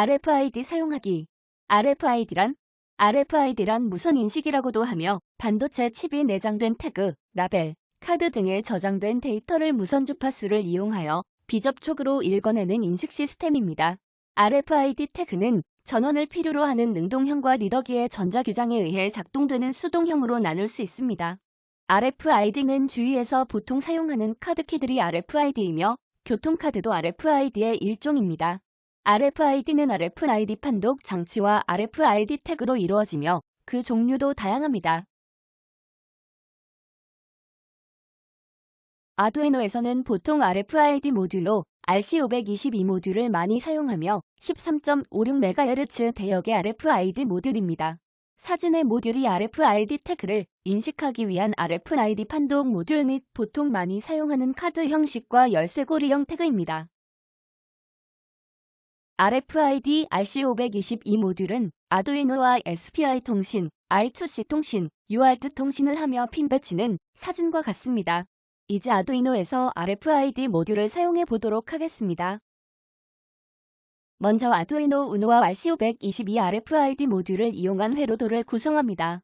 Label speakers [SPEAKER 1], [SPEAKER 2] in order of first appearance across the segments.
[SPEAKER 1] RFID 사용하기 RFID란 RFID란 무선 인식이라고도 하며 반도체 칩이 내장된 태그, 라벨, 카드 등에 저장된 데이터를 무선 주파수를 이용하여 비접촉으로 읽어내는 인식 시스템입니다. RFID 태그는 전원을 필요로 하는 능동형과 리더기의 전자기장에 의해 작동되는 수동형으로 나눌 수 있습니다. RFID는 주위에서 보통 사용하는 카드키들이 RFID이며 교통카드도 RFID의 일종입니다. RFID는 RFID 판독 장치와 RFID 태그로 이루어지며 그 종류도 다양합니다. 아두이노에서는 보통 RFID 모듈로 RC522 모듈을 많이 사용하며 13.56MHz 대역의 RFID 모듈입니다. 사진의 모듈이 RFID 태그를 인식하기 위한 RFID 판독 모듈 및 보통 많이 사용하는 카드 형식과 열쇠고리형 태그입니다. RFID RC522 모듈은 아두이노와 SPI 통신, I2C 통신, UART 통신을 하며 핀 배치는 사진과 같습니다. 이제 아두이노에서 RFID 모듈을 사용해 보도록 하겠습니다. 먼저 아두이노 우노와 RC522 RFID 모듈을 이용한 회로도를 구성합니다.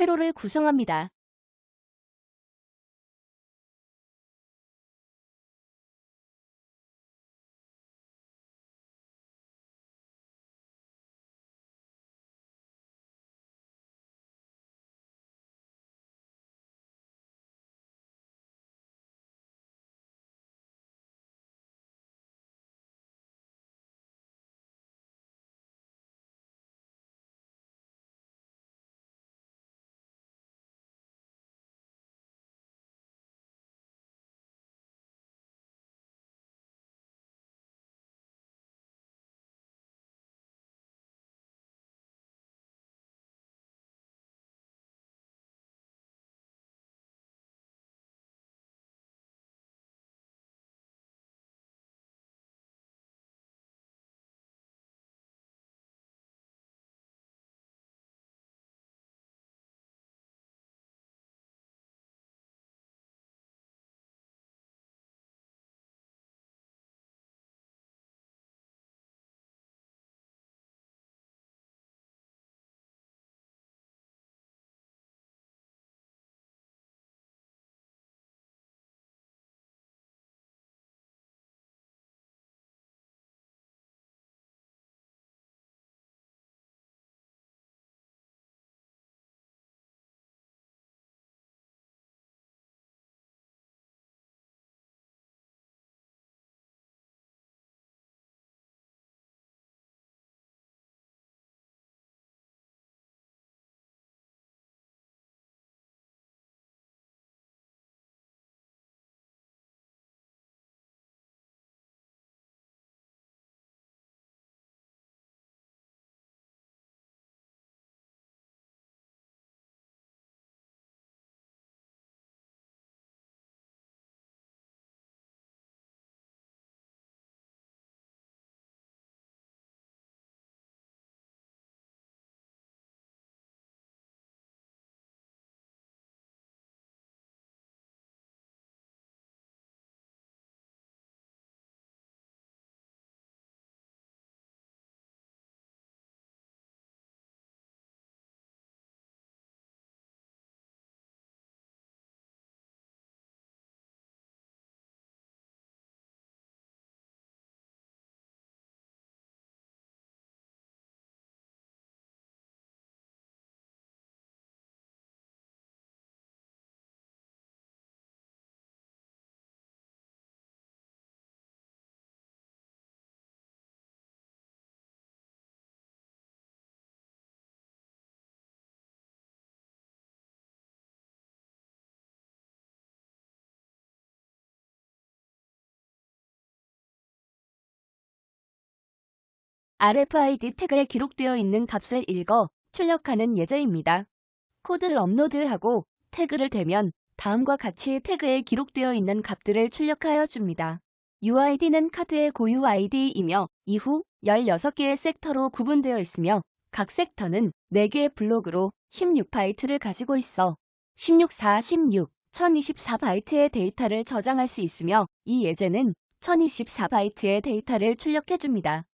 [SPEAKER 1] 회로를 구성합니다. RFID 태그에 기록되어 있는 값을 읽어 출력하는 예제입니다. 코드를 업로드하고 태그를 대면 다음과 같이 태그에 기록되어 있는 값들을 출력하여 줍니다. UID는 카드의 고유 ID이며 이후 16개의 섹터로 구분되어 있으며 각 섹터는 4개의 블록으로 16바이트를 가지고 있어 16, 4, 16, 1024바이트의 데이터를 저장할 수 있으며 이 예제는 1024바이트의 데이터를 출력해줍니다.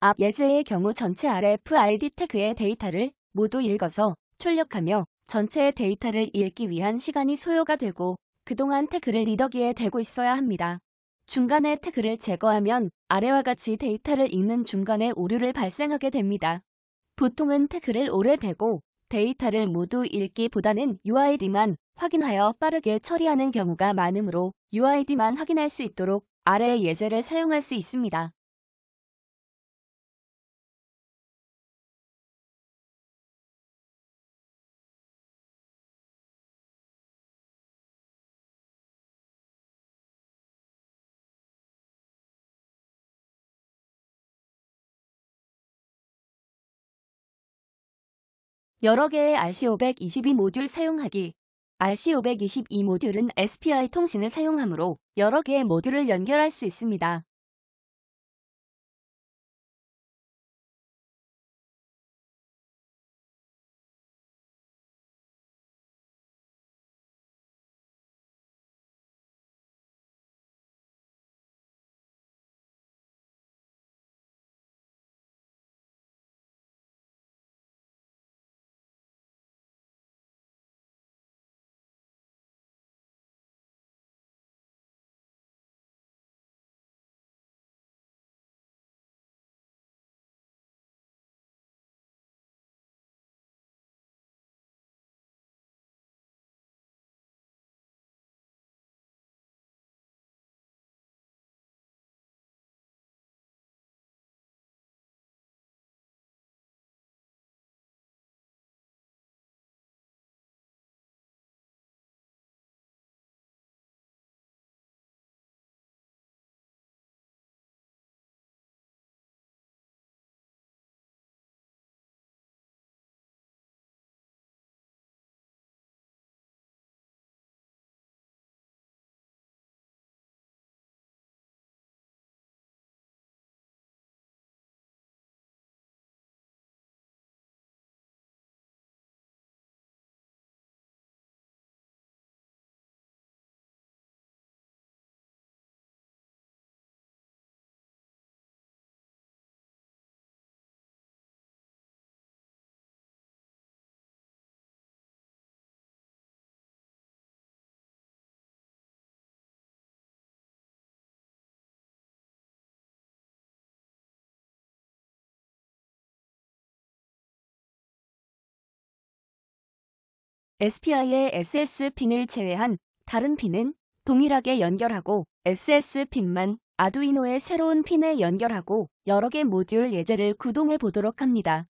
[SPEAKER 1] 앞 예제의 경우 전체 RFID 태그의 데이터를 모두 읽어서 출력하며 전체의 데이터를 읽기 위한 시간이 소요가 되고 그동안 태그를 리더기에 대고 있어야 합니다. 중간에 태그를 제거하면 아래와 같이 데이터를 읽는 중간에 오류를 발생하게 됩니다. 보통은 태그를 오래 대고 데이터를 모두 읽기보다는 UID만 확인하여 빠르게 처리하는 경우가 많으므로 UID만 확인할 수 있도록 아래의 예제를 사용할 수 있습니다. 여러 개의 RC522 모듈 사용하기 RC522 모듈은 SPI 통신을 사용하므로 여러 개의 모듈을 연결할 수 있습니다. SPI의 SS 핀을 제외한 다른 핀은 동일하게 연결하고 SS 핀만 아두이노의 새로운 핀에 연결하고 여러 개 모듈 예제를 구동해 보도록 합니다.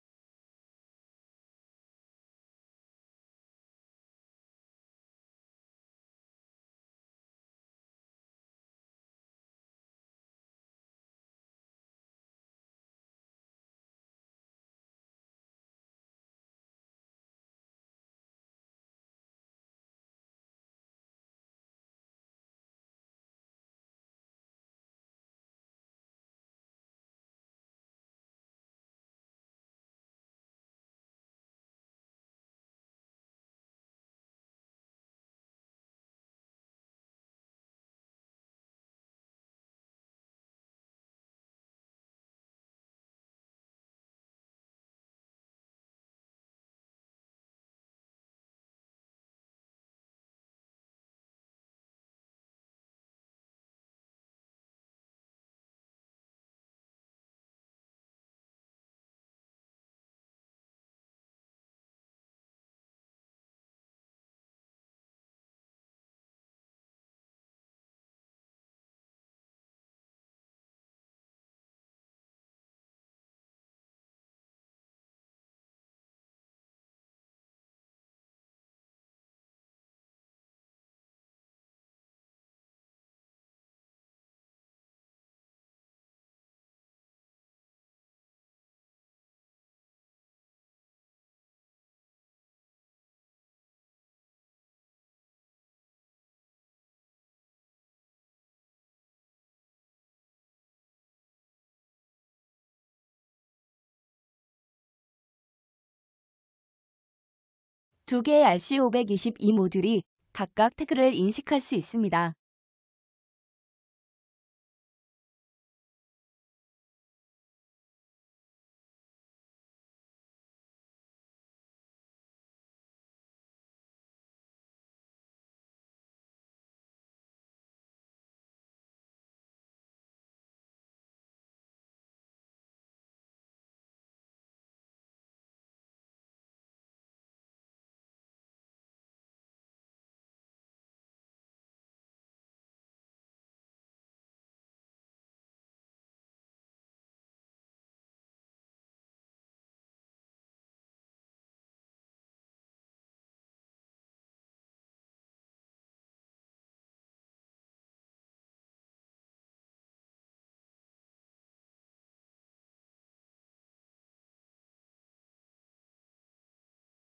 [SPEAKER 1] 두 개의 RC522 모듈이 각각 태그를 인식할 수 있습니다.